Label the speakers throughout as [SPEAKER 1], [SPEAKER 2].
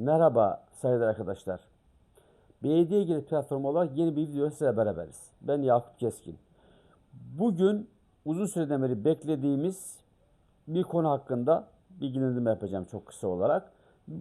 [SPEAKER 1] Merhaba sayın arkadaşlar. Belediye ilgili platformu olarak yeni bir video size beraberiz. Ben Yakup Keskin. Bugün uzun süreden beri beklediğimiz bir konu hakkında bilgilendirme yapacağım çok kısa olarak.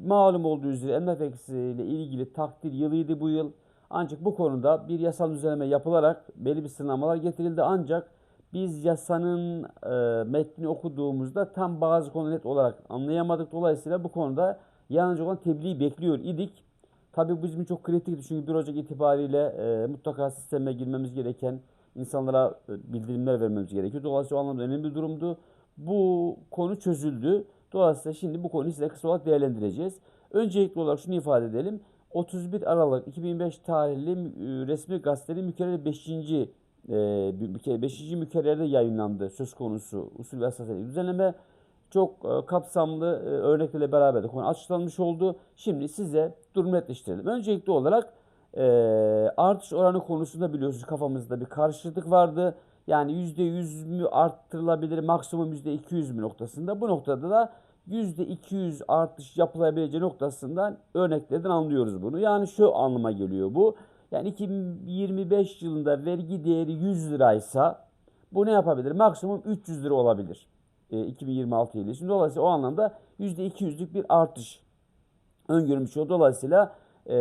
[SPEAKER 1] Malum olduğu üzere MFX ile ilgili takdir yılıydı bu yıl. Ancak bu konuda bir yasal düzenleme yapılarak belli bir sınamalar getirildi. Ancak biz yasanın e, metnini okuduğumuzda tam bazı konu net olarak anlayamadık. Dolayısıyla bu konuda yalnızca olan tebliği bekliyor idik. Tabii bu bizim çok kritikti çünkü 1 Ocak itibariyle e, mutlaka sisteme girmemiz gereken insanlara e, bildirimler vermemiz gerekiyor. Dolayısıyla o anlamda önemli bir durumdu. Bu konu çözüldü. Dolayısıyla şimdi bu konuyu size kısa olarak değerlendireceğiz. Öncelikli olarak şunu ifade edelim. 31 Aralık 2005 tarihli e, resmi gazetenin mükerrer 5. E, 5. mükerrerde yayınlandı söz konusu usul ve hassasiyet düzenleme. Çok e, kapsamlı e, örneklerle beraber de konu açıklanmış oldu. Şimdi size durumu netleştirelim. Öncelikli olarak e, artış oranı konusunda biliyorsunuz kafamızda bir karşılık vardı. Yani %100 mü arttırılabilir maksimum %200 mü noktasında. Bu noktada da %200 artış yapılabileceği noktasından örneklerden anlıyoruz bunu. Yani şu anlama geliyor bu. Yani 2025 yılında vergi değeri 100 liraysa bu ne yapabilir? Maksimum 300 lira olabilir. E, 2026 yılı için. Dolayısıyla o anlamda %200'lük bir artış öngörülmüş oluyor. Dolayısıyla e,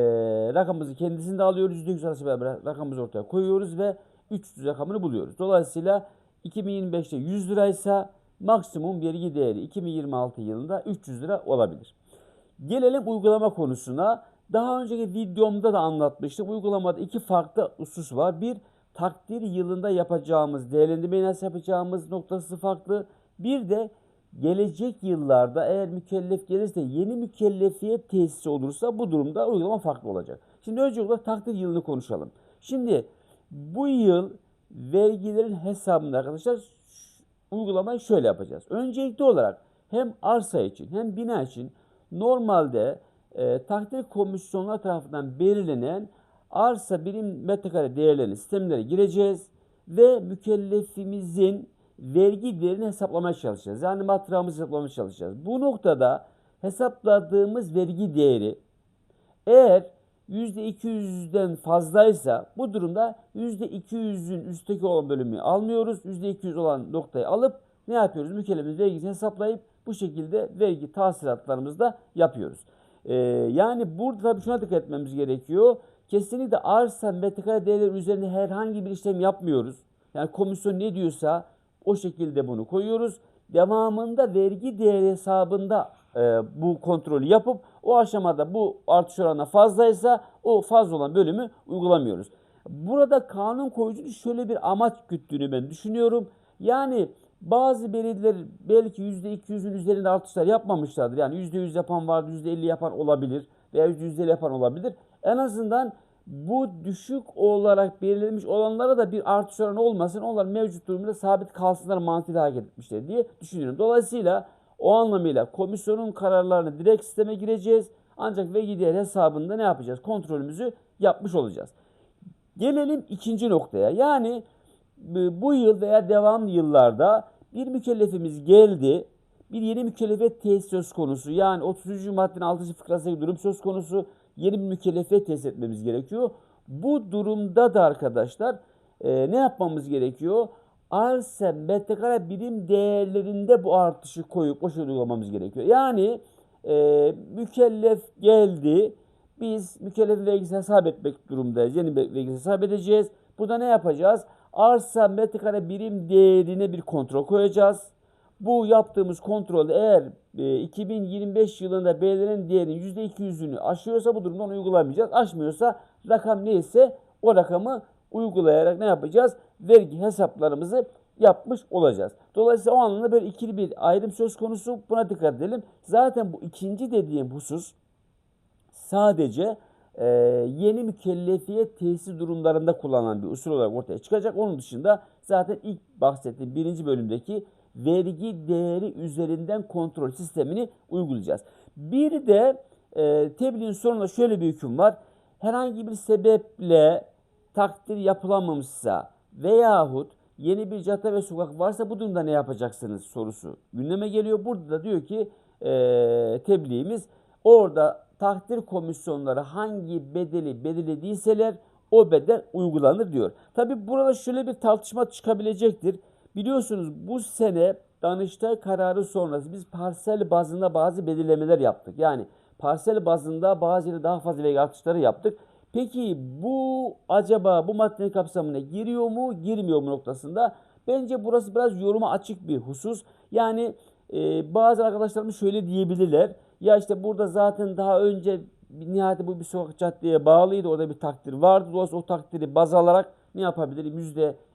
[SPEAKER 1] rakamımızı kendisinde alıyoruz. %100 arası beraber rakamımızı ortaya koyuyoruz ve 300 rakamını buluyoruz. Dolayısıyla 2025'te 100 liraysa maksimum vergi değeri 2026 yılında 300 lira olabilir. Gelelim uygulama konusuna. Daha önceki videomda da anlatmıştım. Uygulamada iki farklı husus var. Bir, takdir yılında yapacağımız, değerlendirmeyi nasıl yapacağımız noktası farklı. Bir de gelecek yıllarda eğer mükellef gelirse yeni mükellefiyet tesisi olursa bu durumda uygulama farklı olacak. Şimdi önce olarak takdir yılını konuşalım. Şimdi bu yıl vergilerin hesabında arkadaşlar uygulamayı şöyle yapacağız. Öncelikli olarak hem arsa için hem bina için normalde e, takdir komisyonları tarafından belirlenen arsa birim metrekare değerlerini sistemlere gireceğiz ve mükellefimizin vergi değerini hesaplamaya çalışacağız. Yani matrağımızı hesaplamaya çalışacağız. Bu noktada hesapladığımız vergi değeri eğer %200'den fazlaysa bu durumda %200'ün üstteki olan bölümü almıyoruz. %200 olan noktayı alıp ne yapıyoruz? Mükellefin vergisini hesaplayıp bu şekilde vergi tahsilatlarımızı da yapıyoruz. Ee, yani burada tabii şuna dikkat etmemiz gerekiyor. Kesinlikle arsa metrekare değerleri üzerinde herhangi bir işlem yapmıyoruz. Yani komisyon ne diyorsa o şekilde bunu koyuyoruz. Devamında vergi değeri hesabında e, bu kontrolü yapıp o aşamada bu artış oranı fazlaysa o fazla olan bölümü uygulamıyoruz. Burada kanun koyucu şöyle bir amaç güttüğünü ben düşünüyorum. Yani bazı belediyeler belki %200'ün üzerinde artışlar yapmamışlardır. Yani %100 yapan vardır, %50 yapan olabilir veya %150 yapan olabilir. En azından bu düşük olarak belirlenmiş olanlara da bir artış oranı olmasın. Onlar mevcut durumda sabit kalsınlar mantığıyla hareket etmişler diye düşünüyorum. Dolayısıyla o anlamıyla komisyonun kararlarını direkt sisteme gireceğiz. Ancak vergi değer hesabında ne yapacağız? Kontrolümüzü yapmış olacağız. Gelelim ikinci noktaya. Yani bu yıl veya devam yıllarda bir mükellefimiz geldi. Bir yeni mükellefiyet tesis söz konusu. Yani 33. maddenin 6. fıkrasındaki durum söz konusu. Yeni bir mükellefiyet tesis etmemiz gerekiyor. Bu durumda da arkadaşlar e, ne yapmamız gerekiyor? Arsa metrekare birim değerlerinde bu artışı koyup şekilde uygulamamız gerekiyor. Yani e, mükellef geldi. Biz mükellef vergisi hesap etmek durumdayız. Yeni vergisi hesap edeceğiz. Burada ne yapacağız? Arsa metrekare birim değerine bir kontrol koyacağız. Bu yaptığımız kontrolde eğer e, 2025 yılında belirlenen değerin %200'ünü aşıyorsa bu durumdan uygulamayacağız. Aşmıyorsa rakam neyse o rakamı uygulayarak ne yapacağız? Vergi hesaplarımızı yapmış olacağız. Dolayısıyla o anlamda böyle ikili bir ayrım söz konusu. Buna dikkat edelim. Zaten bu ikinci dediğim husus sadece e, yeni mükellefiyet tesisi durumlarında kullanılan bir usul olarak ortaya çıkacak. Onun dışında zaten ilk bahsettiğim birinci bölümdeki vergi değeri üzerinden kontrol sistemini uygulayacağız. Bir de e, tebliğin sonunda şöyle bir hüküm var. Herhangi bir sebeple takdir yapılamamışsa veyahut yeni bir cadde ve sokak varsa bu durumda ne yapacaksınız sorusu gündeme geliyor. Burada da diyor ki e, tebliğimiz orada takdir komisyonları hangi bedeli belirlediyseler o bedel uygulanır diyor. Tabi burada şöyle bir tartışma çıkabilecektir. Biliyorsunuz bu sene Danıştay kararı sonrası biz parsel bazında bazı belirlemeler yaptık. Yani parsel bazında bazı daha fazla vergi artışları yaptık. Peki bu acaba bu maddenin kapsamına giriyor mu girmiyor mu noktasında bence burası biraz yoruma açık bir husus. Yani e, bazı arkadaşlarımız şöyle diyebilirler. Ya işte burada zaten daha önce nihayet bu bir sokak caddeye bağlıydı. Orada bir takdir vardı. Dolayısıyla o takdiri baz alarak ne yapabilirim?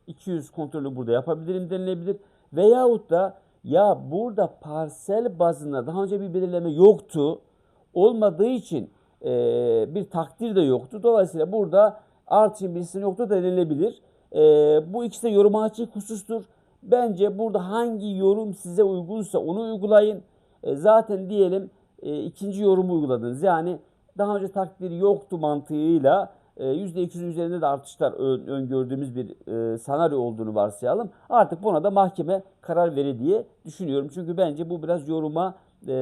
[SPEAKER 1] %200 kontrolü burada yapabilirim denilebilir. Veyahut da ya burada parsel bazında daha önce bir belirleme yoktu. Olmadığı için e, bir takdir de yoktu. Dolayısıyla burada artışın bir yoktu denilebilir. E, bu ikisi de yoruma açık husustur. Bence burada hangi yorum size uygunsa onu uygulayın. E, zaten diyelim e, ikinci yorumu uyguladınız. Yani daha önce takdir yoktu mantığıyla e, %200 üzerinde de artışlar ön- öngördüğümüz bir e, senaryo olduğunu varsayalım. Artık buna da mahkeme karar verir diye düşünüyorum. Çünkü bence bu biraz yoruma e,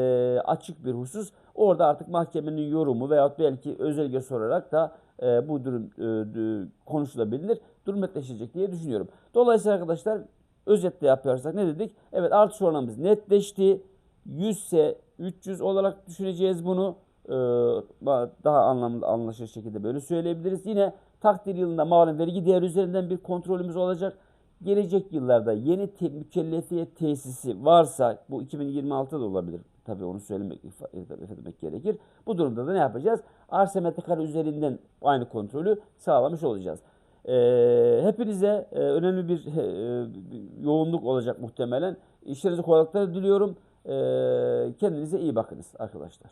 [SPEAKER 1] açık bir husus. Orada artık mahkemenin yorumu veyahut belki özelge sorarak da e, bu durum e, konuşulabilir. Durum netleşecek diye düşünüyorum. Dolayısıyla arkadaşlar özetle yaparsak ne dedik? Evet artış oranımız netleşti. 100 ise 300 olarak düşüneceğiz bunu. Ee, daha anlamlı anlaşılır şekilde böyle söyleyebiliriz. Yine takdir yılında malum vergi değer üzerinden bir kontrolümüz olacak. Gelecek yıllarda yeni te- mükellefiyet tesisi varsa bu 2026'da da olabilir. Tabii onu söylemek etmek gerekir. Bu durumda da ne yapacağız? Arsa metrekare üzerinden aynı kontrolü sağlamış olacağız. Ee, hepinize e, önemli bir e, yoğunluk olacak muhtemelen. İşlerinizi kolaylıklar diliyorum. Ee, kendinize iyi bakınız arkadaşlar.